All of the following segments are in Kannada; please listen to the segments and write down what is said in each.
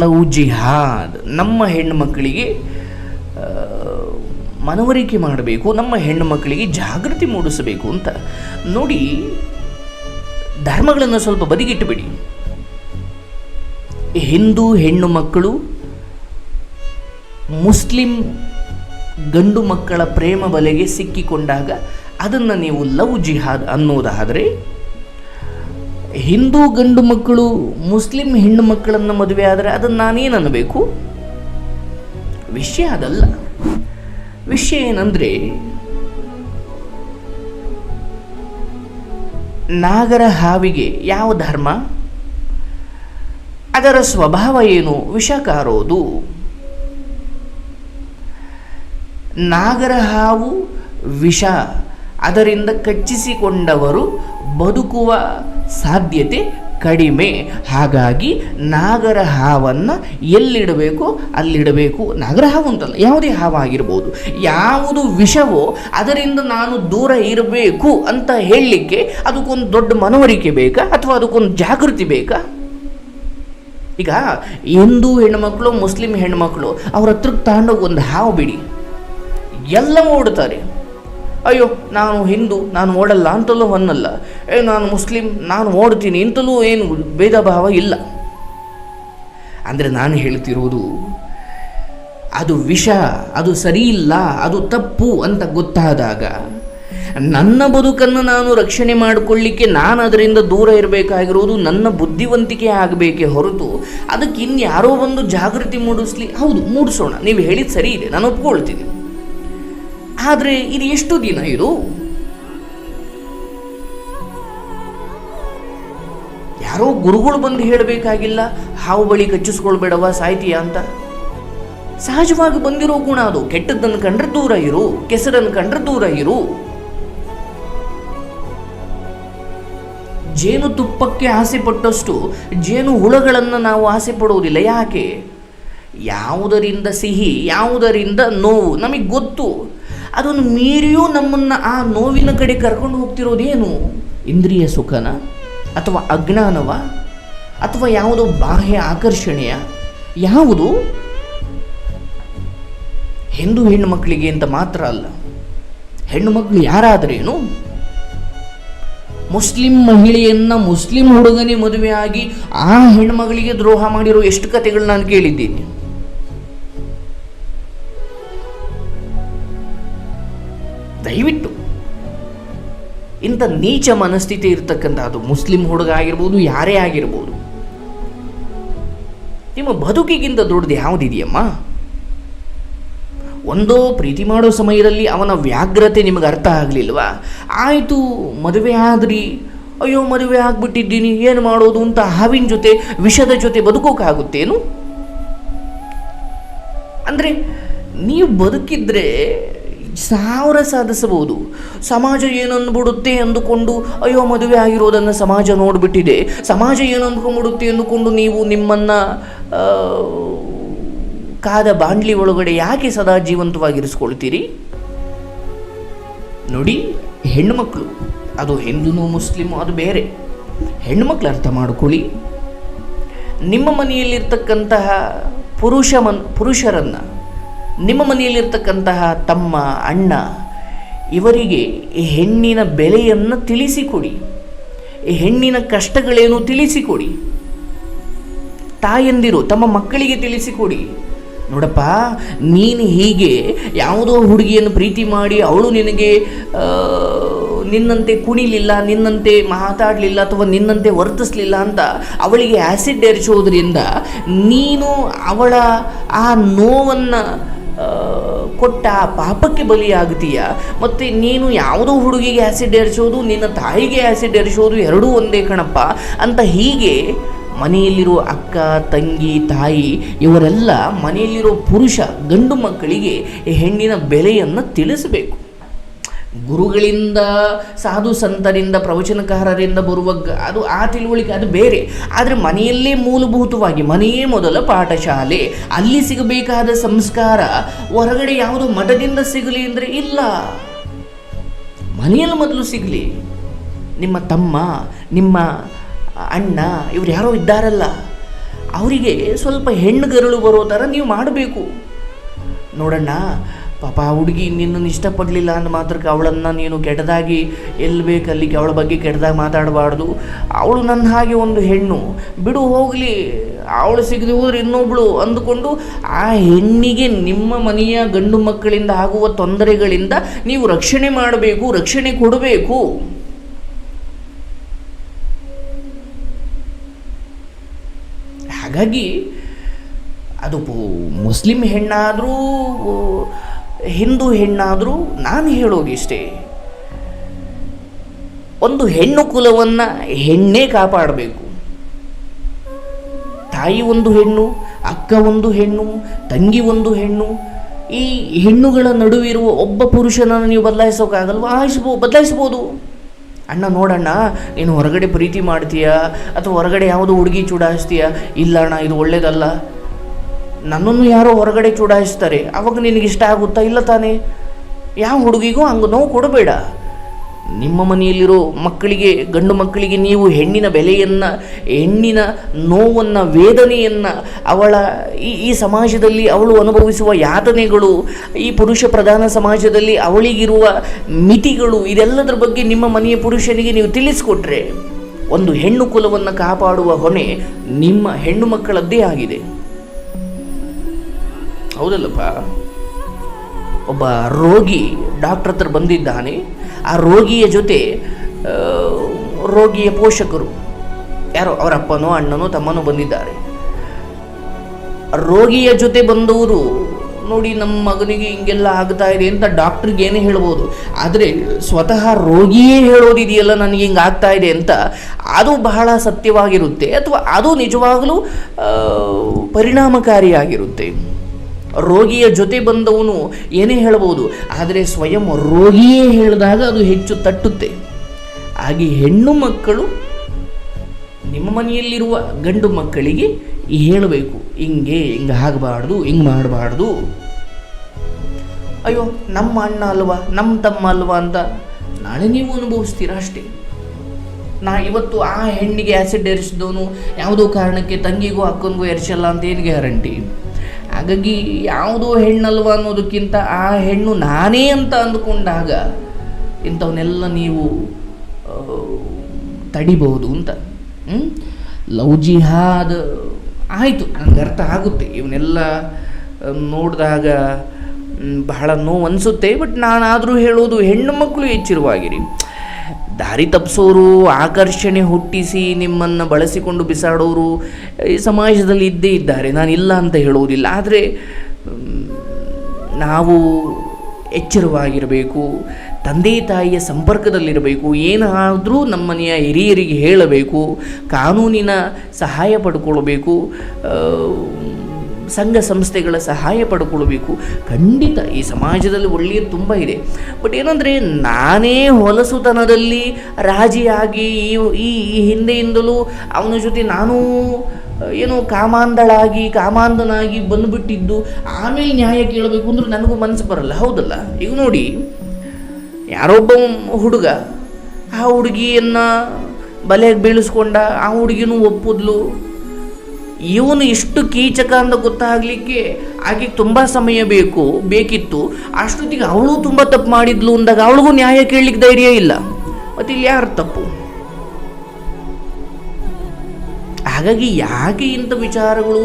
ಲವ್ ಜಿಹಾದ್. ನಮ್ಮ ಹೆಣ್ಣುಮಕ್ಕಳಿಗೆ ಮನವರಿಕೆ ಮಾಡಬೇಕು, ನಮ್ಮ ಹೆಣ್ಣು ಮಕ್ಕಳಿಗೆ ಜಾಗೃತಿ ಮೂಡಿಸಬೇಕು ಅಂತ. ನೋಡಿ, ಧರ್ಮಗಳನ್ನು ಸ್ವಲ್ಪ ಬದಿಗಿಟ್ಟುಬಿಡಿ. ಹಿಂದೂ ಹೆಣ್ಣು ಮಕ್ಕಳು, ಮುಸ್ಲಿಂ ಗಂಡು ಮಕ್ಕಳ ಪ್ರೇಮ ಬಲೆಗೆ ಸಿಕ್ಕಿಕೊಂಡಾಗ ಅದನ್ನು ನೀವು ಲವ್ ಜಿಹಾದ್ ಅನ್ನೋದಾದರೆ ಹಿಂದೂ ಗಂಡು ಮಕ್ಕಳು, ಮುಸ್ಲಿಂ ಹೆಣ್ಣು ಮಕ್ಕಳನ್ನು ಮದುವೆ ಆದರೆ ಅದನ್ನು ನಾನೇನು ಅನ್ನಬೇಕು ವಿಷಯ ಅದಲ್ಲ. ವಿಷಯ ಏನಂದರೆ, ನಾಗರ ಹಾವಿಗೆ ಯಾವ ಧರ್ಮ? ಅದರ ಸ್ವಭಾವ ಏನು? ವಿಷ ಕಾರೋದು ನಾಗರ ಹಾವು ವಿಷ. ಅದರಿಂದ ಕಚ್ಚಿಸಿಕೊಂಡವರು ಬದುಕುವ ಸಾಧ್ಯತೆ ಕಡಿಮೆ. ಹಾಗಾಗಿ ನಾಗರ ಹಾವನ್ನು ಎಲ್ಲಿಡಬೇಕು? ಅಲ್ಲಿಡಬೇಕು. ನಾಗರ ಹಾವು ಅಂತಲ್ಲ, ಯಾವುದೇ ಹಾವಾಗಿರ್ಬೋದು ಯಾವುದು ವಿಷವೋ ಅದರಿಂದ ನಾನು ದೂರ ಇರಬೇಕು ಅಂತ ಹೇಳಲಿಕ್ಕೆ ಅದಕ್ಕೊಂದು ದೊಡ್ಡ ಮನವರಿಕೆ ಬೇಕಾ? ಅಥವಾ ಅದಕ್ಕೊಂದು ಜಾಗೃತಿ ಬೇಕಾ? ಈಗ ಹಿಂದೂ ಹೆಣ್ಮಕ್ಳು, ಮುಸ್ಲಿಂ ಹೆಣ್ಮಕ್ಳು, ಅವ್ರ ಹತ್ರಕ್ಕೆ ತಗೊಂಡೋಗಿ ಒಂದು ಹಾವು ಬಿಡಿ. ಎಲ್ಲ ಓಡ್ತಾರೆ ಅಯ್ಯೋ, ನಾನು ಹಿಂದೂ, ನಾನು ಓಡಲ್ಲ, ಅಂತಲೂ ಅನ್ನಲ್ಲ. ಏ, ನಾನು ಮುಸ್ಲಿಂ, ನಾನು ಓಡ್ತೀನಿ ಅಂತಲೂ ಏನು ಭೇದ ಭಾವ ಇಲ್ಲ. ಅಂದರೆ ನಾನು ಹೇಳ್ತಿರೋದು, ಅದು ವಿಷ, ಅದು ಸರಿ ಇಲ್ಲ, ಅದು ತಪ್ಪು ಅಂತ ಗೊತ್ತಾದಾಗ, ನನ್ನ ಬದುಕನ್ನು ನಾನು ರಕ್ಷಣೆ ಮಾಡಿಕೊಳ್ಳಿಕ್ಕೆ ನಾನು ಅದರಿಂದ ದೂರ ಇರಬೇಕಾಗಿರೋದು ನನ್ನ ಬುದ್ಧಿವಂತಿಕೆ ಆಗಬೇಕೇ ಹೊರತು, ಅದಕ್ಕೆ ಇನ್ಯಾರೋ ಒಂದು ಜಾಗೃತಿ ಮೂಡಿಸ್ಲಿ. ಹೌದು, ಮೂಡಿಸೋಣ. ನೀವು ಹೇಳಿದ್ದು ಸರಿ ಇದೆ, ನಾನು ಒಪ್ಕೊಳ್ತೀನಿ. ಆದರೆ ಇದು ಎಷ್ಟು ದಿನ ಇದು? ಯಾರೋ ಗುರುಗಳು ಬಂದು ಹೇಳಬೇಕಾಗಿಲ್ಲ, ಹಾವು ಬಳಿ ಕಚ್ಚಿಸ್ಕೊಳ್ಬೇಡವ ಸಾಯ್ತೀಯ ಅಂತ. ಸಹಜವಾಗಿ ಬಂದಿರೋ ಗುಣ ಅದು. ಕೆಟ್ಟದ್ದನ್ನು ಕಂಡ್ರೆ ದೂರ ಇರು, ಕೆಸರನ್ನು ಕಂಡ್ರೆ ದೂರ ಇರು. ಜೇನು ತುಪ್ಪಕ್ಕೆ ಆಸೆ ಪಟ್ಟಷ್ಟು ಜೇನು ಹುಳಗಳನ್ನು ನಾವು ಆಸೆ ಪಡುವುದಿಲ್ಲ ಯಾಕೆ? ಯಾವುದರಿಂದ ಸಿಹಿ, ಯಾವುದರಿಂದ ನೋವು? ನಮಗೆ ಗೊತ್ತು. ಅದನ್ನು ಮೀರಿಯೂ ನಮ್ಮನ್ನು ಆ ನೋವಿನ ಕಡೆ ಕರ್ಕೊಂಡು ಹೋಗ್ತಿರೋದೇನು? ಇಂದ್ರಿಯ ಸುಖನ ಅಥವಾ ಅಜ್ಞಾನವ? ಅಥವಾ ಯಾವುದೋ ಬಾಹ್ಯ ಆಕರ್ಷಣೆಯ? ಯಾವುದು? ಹಿಂದೂ ಹೆಣ್ಣು ಮಕ್ಕಳಿಗೆ ಅಂತ ಮಾತ್ರ ಅಲ್ಲ. ಹೆಣ್ಣು ಮಕ್ಕಳು ಯಾರಾದರೇನು? ಮುಸ್ಲಿಂ ಮಹಿಳೆಯನ್ನ ಮುಸ್ಲಿಂ ಹುಡುಗನೇ ಮದುವೆಯಾಗಿ ಆ ಹೆಣ್ಮಗಳಿಗೆ ದ್ರೋಹ ಮಾಡಿರೋ ಎಷ್ಟು ಕಥೆಗಳು ನಾನು ಕೇಳಿದ್ದೀನಿ. ಇಂಥ ನೀಚ ಮನಸ್ಥಿತಿ ಇರ್ತಕ್ಕಂಥ ಅದು ಮುಸ್ಲಿಂ ಹುಡುಗ ಆಗಿರ್ಬೋದು, ಯಾರೇ ಆಗಿರ್ಬೋದು. ನಿಮ್ಮ ಬದುಕಿಗಿಂತ ದೊಡ್ಡದು ಯಾವುದಿದೆಯಮ್ಮ ಒಂದೋ ಪ್ರೀತಿ ಮಾಡೋ ಸಮಯದಲ್ಲಿ ಅವನ ವ್ಯಾಘ್ರತೆ ನಿಮಗೆ ಅರ್ಥ ಆಗಲಿಲ್ವಾ? ಆಯಿತು, ಮದುವೆ ಆದ್ರಿ. ಅಯ್ಯೋ, ಮದುವೆ ಆಗಿಬಿಟ್ಟಿದ್ದೀನಿ, ಏನು ಮಾಡೋದು ಅಂತ ಹಾವಿನ ಜೊತೆ, ವಿಷದ ಜೊತೆ ಬದುಕೋಕ್ಕಾಗುತ್ತೇನು ಅಂದರೆ, ನೀವು ಬದುಕಿದ್ರೆ ಸಾವಿರ ಸಾಧಿಸಬಹುದು. ಸಮಾಜ ಏನಂದ್ಬಿಡುತ್ತೆ ಅಂದುಕೊಂಡು ಅಯ್ಯೋ, ಮದುವೆ ಆಗಿರೋದನ್ನು ಸಮಾಜ ನೋಡಿಬಿಟ್ಟಿದೆ. ಸಮಾಜ ಏನು ಅಂದ್ಕೊಂಡ್ಬಿಡುತ್ತೆ ಅಂದುಕೊಂಡು ನೀವು ನಿಮ್ಮನ್ನು ಕಾದ ಬಾಂಡ್ಲಿ ಒಳಗಡೆ ಯಾಕೆ ಸದಾ ಜೀವಂತವಾಗಿರಿಸ್ಕೊಳ್ತೀರಿ? ನೋಡಿ ಹೆಣ್ಣುಮಕ್ಕಳು ಅದು ಹಿಂದೂನು ಮುಸ್ಲಿಮು, ಅದು ಬೇರೆ. ಹೆಣ್ಣುಮಕ್ಳು ಅರ್ಥ ಮಾಡ್ಕೊಳ್ಳಿ. ನಿಮ್ಮ ಮನೆಯಲ್ಲಿರ್ತಕ್ಕಂತಹ ಪುರುಷ ಮನ್, ಪುರುಷರನ್ನು ನಿಮ್ಮ ಮನೆಯಲ್ಲಿರ್ತಕ್ಕಂತಹ ತಮ್ಮ ಅಣ್ಣ, ಇವರಿಗೆ ಹೆಣ್ಣಿನ ಬೆಲೆಯನ್ನು ತಿಳಿಸಿಕೊಡಿ. ಹೆಣ್ಣಿನ ಕಷ್ಟಗಳೇನು ತಿಳಿಸಿಕೊಡಿ. ತಾಯಂದಿರು ತಮ್ಮ ಮಕ್ಕಳಿಗೆ ತಿಳಿಸಿಕೊಡಿ. ನೋಡಪ್ಪ, ನೀನು ಹೀಗೆ ಯಾವುದೋ ಹುಡುಗಿಯನ್ನು ಪ್ರೀತಿ ಮಾಡಿ ಅವಳು ನಿನಗೆ ನಿನ್ನಂತೆ ಕುಣಿಲಿಲ್ಲ, ನಿನ್ನಂತೆ ಮಾತಾಡಲಿಲ್ಲ ಅಥವಾ ನಿನ್ನಂತೆ ವರ್ತಿಸಲಿಲ್ಲ ಅಂತ ಅವಳಿಗೆ ಆ್ಯಸಿಡ್ ಎರಚೋದ್ರಿಂದ ನೀನು ಅವಳ ಆ ನೋವನ್ನು ಕೊಟ್ಟ ಪಾಪಕ್ಕೆ ಬಲಿಯಾಗ್ತೀಯ ಮತ್ತು ನೀನು ಯಾವುದೋ ಹುಡುಗಿಗೆ ಆ್ಯಸಿಡ್ ಎರಚೋದು, ನಿನ್ನ ತಾಯಿಗೆ ಆ್ಯಸಿಡ್ ಎರಚೋದು ಎರಡೂ ಒಂದೇ ಕಣಪ್ಪ. ಅಂತ ಹೀಗೆ ಮನೆಯಲ್ಲಿರೋ ಅಕ್ಕ, ತಂಗಿ, ತಾಯಿ, ಇವರೆಲ್ಲ ಮನೆಯಲ್ಲಿರೋ ಪುರುಷ ಗಂಡು ಮಕ್ಕಳಿಗೆ ಹೆಣ್ಣಿನ ಬೆಲೆಯನ್ನು ತಿಳಿಸಬೇಕು. ಗುರುಗಳಿಂದ, ಸಾಧು ಸಂತರಿಂದ, ಪ್ರವಚನಕಾರರಿಂದ ಬರುವ ಅದು ಆ ತಿಳುವಳಿಕೆ, ಅದು ಬೇರೆ. ಆದರೆ ಮನೆಯಲ್ಲೇ ಮೂಲಭೂತವಾಗಿ, ಮನೆಯೇ ಮೊದಲ ಪಾಠಶಾಲೆ. ಅಲ್ಲಿ ಸಿಗಬೇಕಾದ ಸಂಸ್ಕಾರ ಹೊರಗಡೆ ಯಾವುದೋ ಮಠದಿಂದ ಸಿಗಲಿ ಅಂದರೆ ಇಲ್ಲ. ಮನೆಯಲ್ಲಿ ಮೊದಲು ಸಿಗಲಿ. ನಿಮ್ಮ ತಮ್ಮ, ನಿಮ್ಮ ಅಣ್ಣ, ಇವ್ರು ಯಾರೋ ಇದ್ದಾರಲ್ಲ, ಅವರಿಗೆ ಸ್ವಲ್ಪ ಹೆಣ್ಣುಗರಳು ಬರೋ ಥರ ನೀವು ಮಾಡಬೇಕು. ನೋಡಣ್ಣ ಪಾಪ ಆ ಹುಡುಗಿ ನಿನ್ನನ್ನು ಇಷ್ಟಪಡಲಿಲ್ಲ ಅಂದ ಮಾತ್ರಕ್ಕೆ ಅವಳನ್ನು ನೀನು ಕೆಟ್ಟದಾಗಿ ಎಲ್ಲಿ ಬೇಕಲ್ಲಿ ಅವಳ ಬಗ್ಗೆ ಕೆಟ್ಟದಾಗಿ ಮಾತಾಡಬಾರ್ದು. ಅವಳು ನನ್ನ ಹಾಗೆ ಒಂದು ಹೆಣ್ಣು. ಬಿಡು ಹೋಗಲಿ. ಅವಳು ಸಿಗದೆ ಹೋದ್ರೆ ಇನ್ನೊಬ್ಳು ಅಂದುಕೊಂಡು ಆ ಹೆಣ್ಣಿಗೆ ನಿಮ್ಮ ಮನೆಯ ಗಂಡು ಮಕ್ಕಳಿಂದ ಆಗುವ ತೊಂದರೆಗಳಿಂದ ನೀವು ರಕ್ಷಣೆ ಮಾಡಬೇಕು, ರಕ್ಷಣೆ ಕೊಡಬೇಕು. ಹಾಗಾಗಿ ಅದು ಮುಸ್ಲಿಂ ಹೆಣ್ಣಾದರೂ ಹಿಂದೂ ಹೆಣ್ಣಾದರೂ ನಾನು ಹೇಳೋದಿಷ್ಟೇ ಒಂದು ಹೆಣ್ಣು ಕುಲವನ್ನು ಹೆಣ್ಣೇ ಕಾಪಾಡಬೇಕು. ತಾಯಿ ಒಂದು ಹೆಣ್ಣು, ಅಕ್ಕ ಒಂದು ಹೆಣ್ಣು, ತಂಗಿ ಒಂದು ಹೆಣ್ಣು, ಈ ಹೆಣ್ಣುಗಳ ನಡುವಿರುವ ಒಬ್ಬ ಪುರುಷನನ್ನು ನೀವು ಬದಲಾಯಿಸೋಕ್ಕಾಗಲ್ವಾ ಆಯಿಸ್ಬೋ, ಬದಲಾಯಿಸ್ಬೋದು. ಅಣ್ಣ ನೋಡಣ್ಣ, ನೀನು ಹೊರಗಡೆ ಪ್ರೀತಿ ಮಾಡ್ತೀಯಾ? ಅಥವಾ ಹೊರಗಡೆ ಯಾವುದೋ ಹುಡುಗಿ ಚೂಡಾಯಿಸ್ತೀಯಾ? ಇಲ್ಲ ಅಣ್ಣ, ಇದು ಒಳ್ಳೇದಲ್ಲ. ನನ್ನನ್ನು ಯಾರೋ ಹೊರಗಡೆ ಚೂಡಾಯಿಸ್ತಾರೆ. ಅವಾಗ ನಿನಗಿಷ್ಟ ಆಗುತ್ತಾ? ಇಲ್ಲ ತಾನೇ. ಯಾವ ಹುಡುಗಿಗೂ ಹಂಗೆ ನೋವು ಕೊಡಬೇಡ. ನಿಮ್ಮ ಮನೆಯಲ್ಲಿರೋ ಮಕ್ಕಳಿಗೆ, ಗಂಡು ಮಕ್ಕಳಿಗೆ ನೀವು ಹೆಣ್ಣಿನ ಬೆಲೆಯನ್ನು, ಹೆಣ್ಣಿನ ನೋವನ್ನು, ವೇದನೆಯನ್ನು, ಅವಳ ಈ ಈ ಸಮಾಜದಲ್ಲಿ ಅವಳು ಅನುಭವಿಸುವ ಯಾತನೆಗಳು, ಈ ಪುರುಷ ಪ್ರಧಾನ ಸಮಾಜದಲ್ಲಿ ಅವಳಿಗಿರುವ ಮಿತಿಗಳು, ಇದೆಲ್ಲದರ ಬಗ್ಗೆ ನಿಮ್ಮ ಮನೆಯ ಪುರುಷನಿಗೆ ನೀವು ತಿಳಿಸಿಕೊಟ್ರೆ, ಒಂದು ಹೆಣ್ಣು ಕುಲವನ್ನು ಕಾಪಾಡುವ ಹೊಣೆ ನಿಮ್ಮ ಹೆಣ್ಣು ಮಕ್ಕಳದ್ದೇ ಆಗಿದೆ. ಹೌದಲ್ಲಪ್ಪ. ಒಬ್ಬ ರೋಗಿ ಡಾಕ್ಟರ್ ಹತ್ರ ಬಂದಿದ್ದಾನೆ. ಆ ರೋಗಿಯ ಜೊತೆ ರೋಗಿಯ ಪೋಷಕರು, ಯಾರೋ ಅವರ ಅಪ್ಪನೋ ಅಣ್ಣನೋ ತಮ್ಮನೋ ಬಂದಿದ್ದಾರೆ. ರೋಗಿಯ ಜೊತೆ ಬಂದವರು ನೋಡಿ ನಮ್ಮ ಮಗನಿಗೆ ಹಿಂಗೆಲ್ಲ ಆಗ್ತಾ ಇದೆ ಅಂತ ಡಾಕ್ಟ್ರಿಗೆ ಏನೇ ಹೇಳ್ಬೋದು. ಆದರೆ ಸ್ವತಃ ರೋಗಿಯೇ ಹೇಳೋದಿದೆಯಲ್ಲ ನನಗೆ ಹಿಂಗೆ ಆಗ್ತಾ ಇದೆ ಅಂತ. ಅದು ಬಹಳ ಸತ್ಯವಾಗಿರುತ್ತೆ ಅಥವಾ ಅದು ನಿಜವಾಗಲೂ ಪರಿಣಾಮಕಾರಿಯಾಗಿರುತ್ತೆ. ರೋಗಿಯ ಜೊತೆ ಬಂದವನು ಏನೇ ಹೇಳಬಹುದು, ಆದರೆ ಸ್ವಯಂ ರೋಗಿಯೇ ಹೇಳಿದಾಗ ಅದು ಹೆಚ್ಚು ತಟ್ಟುತ್ತೆ. ಹಾಗೆ ಹೆಣ್ಣು ಮಕ್ಕಳು ನಿಮ್ಮ ಮನೆಯಲ್ಲಿರುವ ಗಂಡು ಮಕ್ಕಳಿಗೆ ಹೇಳಬೇಕು, ಹಿಂಗೆ ಹಿಂಗೆ ಆಗಬಾರ್ದು, ಹಿಂಗೆ ಮಾಡಬಾರ್ದು. ಅಯ್ಯೋ, ನಮ್ಮ ಅಣ್ಣ ಅಲ್ವಾ, ನಮ್ಮ ತಮ್ಮ ಅಲ್ವಾ ಅಂತ ನಾಳೆ ನೀವು ಅನುಭವಿಸ್ತೀರ ಅಷ್ಟೇ. ನಾ ಇವತ್ತು ಆ ಹೆಣ್ಣಿಗೆ ಆ್ಯಸಿಡ್ ಎರಿಸಿದವನು ಯಾವುದೋ ಕಾರಣಕ್ಕೆ ತಂಗಿಗೂ ಅಕ್ಕನಿಗೂ ಎರಿಸಲ್ಲ ಅಂತ ಏನು ಗ್ಯಾರಂಟಿ? ಹಾಗಾಗಿ ಯಾವುದೋ ಹೆಣ್ಣಲ್ವ ಅನ್ನೋದಕ್ಕಿಂತ ಆ ಹೆಣ್ಣು ನಾನೇ ಅಂತ ಅಂದುಕೊಂಡಾಗ ಇಂಥವನ್ನೆಲ್ಲ ನೀವು ತಡಿಬಹುದು ಅಂತ? ಲವ್ ಜಿಹಾದ್ ಆಯಿತು ನನಗೆ ಅರ್ಥ ಆಗುತ್ತೆ. ಇವನ್ನೆಲ್ಲ ನೋಡಿದಾಗ ಬಹಳ ನೋವು ಅನಿಸುತ್ತೆ ಬಟ್ ನಾನಾದರೂ ಹೇಳೋದು ಹೆಣ್ಣು ಮಕ್ಕಳು ಎಚ್ಚರವಾಗಿರಿ. ದಾರಿ ತಪ್ಪಿಸೋರು ಆಕರ್ಷಣೆ ಹುಟ್ಟಿಸಿ ನಿಮ್ಮನ್ನು ಬಳಸಿಕೊಂಡು ಬಿಸಾಡೋರು ಈ ಸಮಾಜದಲ್ಲಿ ಇದ್ದೇ ಇದ್ದಾರೆ. ನಾನು ಇಲ್ಲ ಅಂತ ಹೇಳುವುದಿಲ್ಲ. ಆದರೆ, ನಾವು ಎಚ್ಚರವಾಗಿರಬೇಕು, ತಂದೆ ತಾಯಿಯ ಸಂಪರ್ಕದಲ್ಲಿರಬೇಕು, ಏನಾದರೂ ನಮ್ಮನೆಯ ಹಿರಿಯರಿಗೆ ಹೇಳಬೇಕು, ಕಾನೂನಿನ ಸಹಾಯ ಪಡ್ಕೊಳ್ಬೇಕು ಸಂಘ ಸಂಸ್ಥೆಗಳ ಸಹಾಯ ಪಡ್ಕೊಳ್ಬೇಕು. ಖಂಡಿತ ಈ ಸಮಾಜದಲ್ಲಿ ಒಳ್ಳೆಯದು ತುಂಬ ಇದೆ. ಬಟ್ ಏನಂದರೆ ನಾನೇ ಹೊಲಸುತನದಲ್ಲಿ ರಾಜಿಯಾಗಿ ಈ ಈ ಈ ಹಿಂದೆಯಿಂದಲೂ ಅವನ ಜೊತೆ ನಾನು, ಏನು ಕಾಮಾಂಧಳಾಗಿ, ಕಾಮಾಂಧನಾಗಿ ಬಂದುಬಿಟ್ಟಿದ್ದು. ಆಮೇಲೆ ನ್ಯಾಯ ಕೇಳಬೇಕು ಅಂದ್ರೆ ನನಗೂ ಮನಸ್ಸು ಬರಲ್ಲ. ಹೌದಲ್ಲ? ಈಗ ನೋಡಿ, ಯಾರೊಬ್ಬ ಹುಡುಗ ಆ ಹುಡುಗಿಯನ್ನು ಬಲೆಗೆ ಬೀಳಿಸ್ಕೊಂಡ ಆ ಹುಡುಗಿನೂ ಒಪ್ಪಿದ್ಲು. ಇವನು ಇಷ್ಟು ಕೀಚಕ ಅಂತ ಗೊತ್ತಾಗಲಿಕ್ಕೆ ಆಕೆಗೆ ತುಂಬ ಸಮಯ ಬೇಕು, ಬೇಕಿತ್ತು. ಅಷ್ಟೊತ್ತಿಗೆ ಅವಳು ತುಂಬ ತಪ್ಪು ಮಾಡಿದ್ಲು ಅಂದಾಗ ಅವಳಿಗೂ ನ್ಯಾಯ ಕೇಳಲಿಕ್ಕೆ ಧೈರ್ಯ ಇಲ್ಲ. ಮತ್ತೆ ಇಲ್ಲಿ ಯಾರು ತಪ್ಪು? ಹಾಗಾಗಿ ಯಾಕೆ ಇಂಥ ವಿಚಾರಗಳು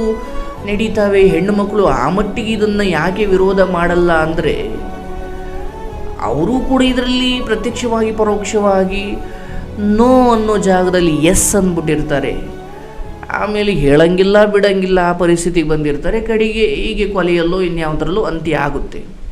ನಡೀತಾವೆ? ಹೆಣ್ಣು ಮಕ್ಕಳು ಆ ಮಟ್ಟಿಗೆ ಇದನ್ನು ಯಾಕೆ ವಿರೋಧ ಮಾಡಲ್ಲ ಅಂದರೆ ಅವರು ಕೂಡ ಇದರಲ್ಲಿ ಪ್ರತ್ಯಕ್ಷವಾಗಿ ಪರೋಕ್ಷವಾಗಿ ನೋ ಅನ್ನೋ ಜಾಗದಲ್ಲಿ ಎಸ್ ಅಂದ್ಬಿಟ್ಟಿರ್ತಾರೆ. ಆಮೇಲೆ ಹೇಳಂಗಿಲ್ಲ ಬಿಡಂಗಿಲ್ಲ ಆ ಪರಿಸ್ಥಿತಿಗೆ ಬಂದಿರ್ತಾರೆ. ಕಡೆಗೆ ಹೀಗೆ ಕೊಲೆಯಲ್ಲೋ ಇನ್ಯಾವುದರಲ್ಲೋ ಅಂತ್ಯ ಆಗುತ್ತೆ.